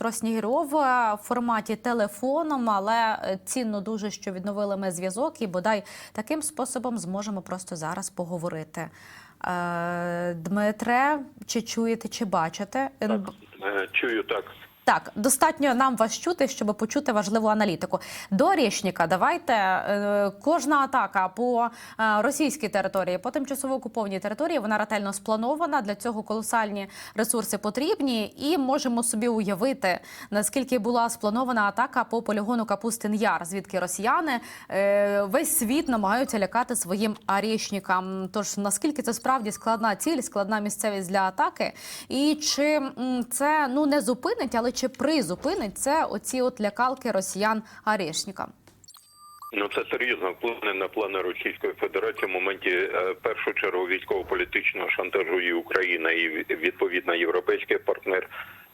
Дмитро Снігиров е, в форматі телефоном, але е, цінно дуже, що відновили ми зв'язок, і бодай таким способом зможемо просто зараз поговорити. Е, Дмитре, чи чуєте, чи бачите? Е, Чую так. Так, достатньо нам вас чути, щоб почути важливу аналітику. До Орєшніка давайте е, кожна атака по е, російській території, по тимчасово окупованій території, вона ретельно спланована. Для цього колосальні ресурси потрібні, і можемо собі уявити, наскільки була спланована атака по полігону Капустин Яр, звідки росіяни е, весь світ намагаються лякати своїм Орєшнікам. Тож наскільки це справді складна ціль, складна місцевість для атаки, і чи це ну не зупинить, але чи призупинить це оці от лякалки росіян Арешніка? Ну це серйозно вплине на плани Російської Федерації в моменті е, в першу чергу військово-політичного шантажу і Україна і відповідно європейський партнер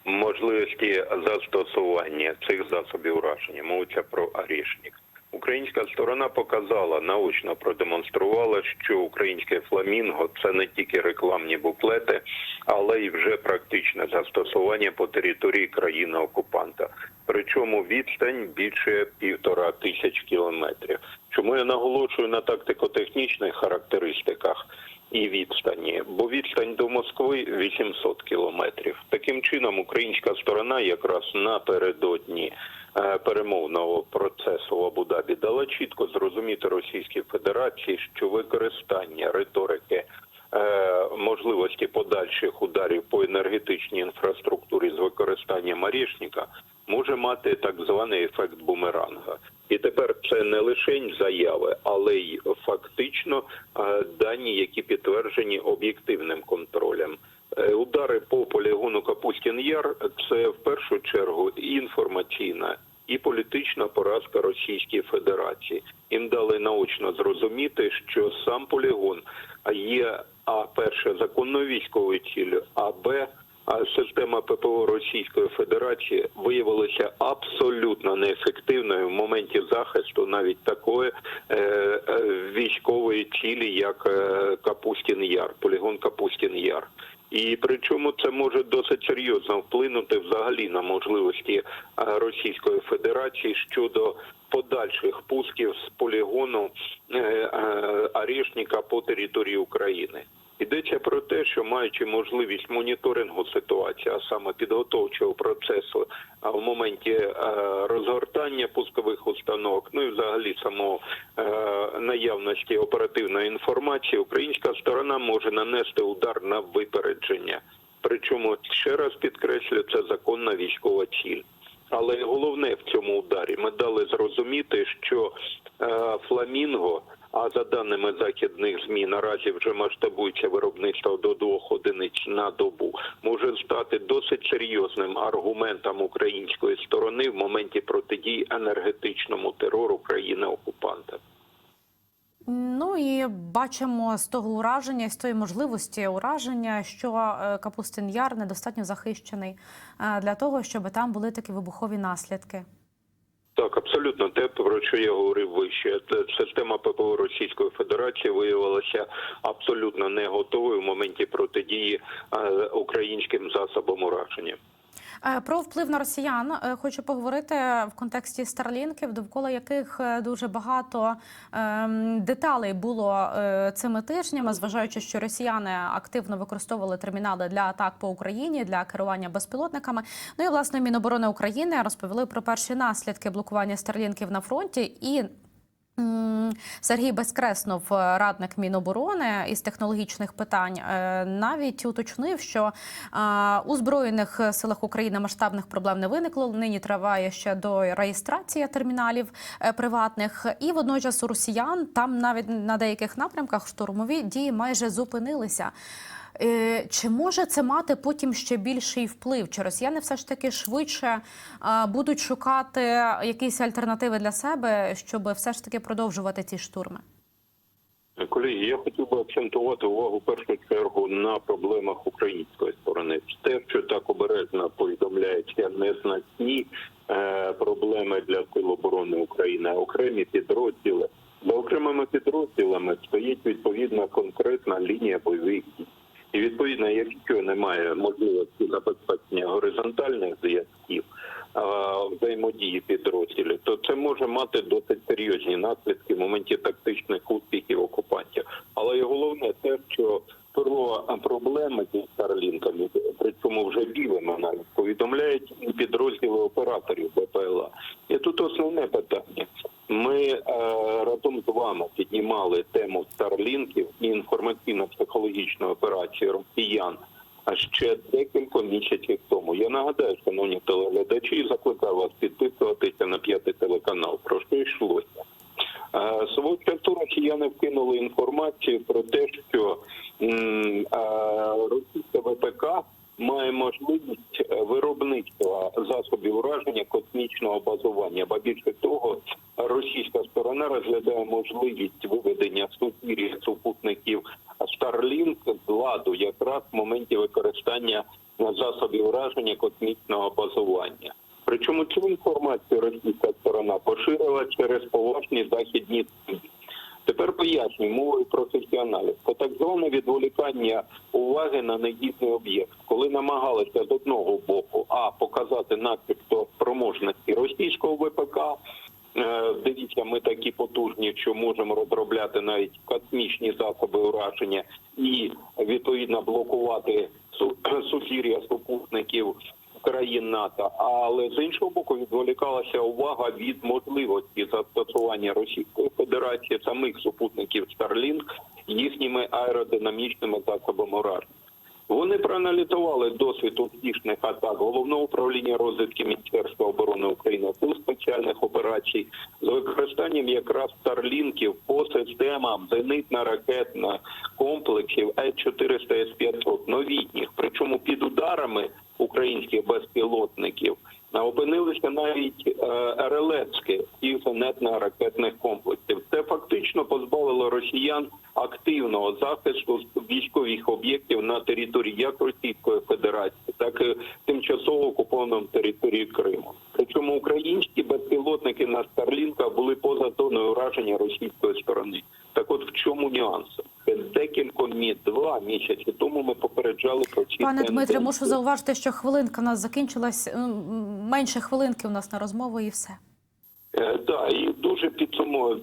можливості застосування цих засобів ураження. Мовиться про Орішник. Українська сторона показала наочно продемонструвала, що українське фламінго це не тільки рекламні буклети, але й вже практичне застосування по території країни окупанта. Причому відстань більше півтора тисяч кілометрів. Чому я наголошую на тактико-технічних характеристиках? І відстані, бо відстань до Москви 800 кілометрів. Таким чином, українська сторона якраз напередодні перемовного процесу в Абу-Дабі дала чітко зрозуміти Російській Федерації, що використання риторики е, можливості подальших ударів по енергетичній інфраструктурі з використанням Орєшніка може мати так званий ефект бумеранга. І тепер це не лише заяви, але й фактично е, дані, які підтверджені об'єктивним контролем. Е, Удари по полігону Капустін Яр це в першу чергу інформаційна і політична поразка Російської Федерації. Їм дали наочно зрозуміти, що сам полігон є а перше законною військовою ціллю, а б система ППО Російської Федерації виявилася абсолютно неефективною в моменті захисту навіть такої е, е, військової цілі, як е, Капустін Яр, полігон Капустін Яр. І причому це може досить серйозно вплинути взагалі на можливості е, Російської Федерації щодо подальших пусків з полігону е, е, по території України. Йдеться про те, що маючи можливість моніторингу ситуації, а саме підготовчого процесу, а в моменті е, розгортання пускових установок, ну і взагалі самого е, наявності оперативної інформації, українська сторона може нанести удар на випередження. Причому ще раз підкреслю, це законна військова ціль. Але головне в цьому ударі ми дали зрозуміти, що е, фламінго. А за даними західних змі, наразі вже масштабується виробництво до двох одиниць на добу. Може стати досить серйозним аргументом української сторони в моменті протидії енергетичному терору країни окупанта. Ну і бачимо з того ураження, з тої можливості ураження, що е, Капустин Яр недостатньо захищений е, для того, щоб там були такі вибухові наслідки. Так, абсолютно те, про що я говорив вище. Система ППО Російської Федерації виявилася абсолютно не готовою в моменті протидії е, українським засобам ураження. Е, Про вплив на росіян е, хочу поговорити в контексті старлінків, довкола яких е, дуже багато ем, деталей було цими тижнями, зважаючи, що росіяни активно використовували термінали для атак по Україні для керування безпілотниками. Ну і власне Міноборони України розповіли про перші наслідки блокування старлінків на фронті і. Сергій Безкреснов, радник Міноборони із технологічних питань, е, навіть уточнив, що е, у збройних силах України масштабних проблем не виникло. Нині триває ще до реєстрації терміналів е, приватних, і водночас у росіян там навіть на деяких напрямках штурмові дії майже зупинилися. Е, Чи може це мати потім ще більший вплив? Чи росіяни все ж таки швидше е, будуть шукати якісь альтернативи для себе, щоб все ж таки продовжувати ці штурми? Колеги, я хотів би акцентувати увагу в першу чергу на проблемах української сторони. Те, що так обережно повідомляється незначні е, проблеми для Сил оборони України, окремі підрозділи. Забезпечення горизонтальних зв'язків, взаємодії підрозділів, то це може мати досить серйозні наслідки в моменті тактичних успіхів окупантів. Але і головне те, що про проблеми зі старлінками, причому вже білими навіть повідомляють і підрозділи операторів БПЛА. І тут основне питання. Ми е, разом з вами піднімали тему старлінків і інформаційно-психологічної операції росіян. А ще декілька місяців тому я нагадаю, шановні телеглядачі, і закликаю вас підписуватися на п'ятий телеканал. Про що йшлося? Свого часу росіяни вкинули інформацію про те, що російська ВПК має можливість е, виробництва засобів ураження космічного базування. Ба більше того, російська сторона розглядає можливість виведення супір'я супутників Starlink з ладу якраз в моменті використання засобів ураження космічного базування. Причому цю інформацію російська сторона поширила через поважні західні. Тепер пояснюю мовою професіоналів. Це так зване відволікання уваги на негідний об'єкт, коли намагалися з одного боку а показати начебто спроможності російського ВПК. Е, Дивіться, ми такі потужні, що можемо розробляти навіть космічні засоби ураження і відповідно блокувати су- сухір'я супутників країн НАТО. Але з іншого боку відволікалася увага від можливості застосування Російської Федерації самих супутників Starlink їхніми аеродинамічними засобами ураження. Вони проаналізували досвід успішних атак головного управління розвідки Міністерства оборони України у спеціальних операцій з використанням якраз старлінків по системам зенитно-ракетних комплексів С-400 С-500 новітніх, причому під ударами українських безпілотників опинилися навіть е, РЛСки і зенитно-ракетних комплексів. Це фактично позбавило росіян активного захисту військових об'єктів на території як Російської Федерації, так і тимчасово окупованої території Криму. Причому українські безпілотники на Старлінках були поза зоною ураження російської сторони. Так, от в чому нюанс? Декілька мі два місяці тому ми попереджали про ці Пане Дмитре, мушу зауважити, що хвилинка у нас закінчилась. Менше хвилинки у нас на розмову і все. Е, Так, і дуже підсумовує,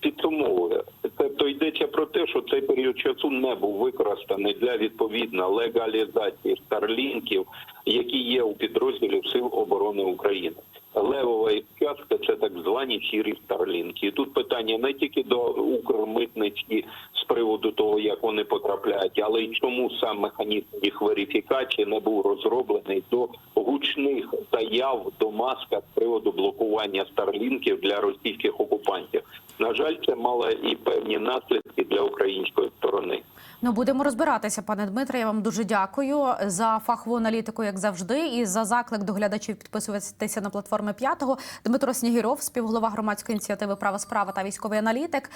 підсумовує. Тобто йдеться про те, що цей період часу не був використаний для відповідно легалізації старлінків, які є у підрозділів Сил оборони України. Левова частка це так звані сірі старлінки. І тут питання не тільки до Укрмитниці з приводу того, як вони потрапляють, але й чому сам механізм їх верифікації не був розроблений до гучних заяв до маска з приводу блокування старлінків для російських окупантів. На жаль, це мало і певні наслідки для української сторони. Ну, будемо розбиратися, пане Дмитре. Я вам дуже дякую за фахову аналітику, як завжди, і за заклик до глядачів підписуватися на платформи п'ятого. Дмитро Снігіров, співголова громадської ініціативи Права справа та військовий аналітик.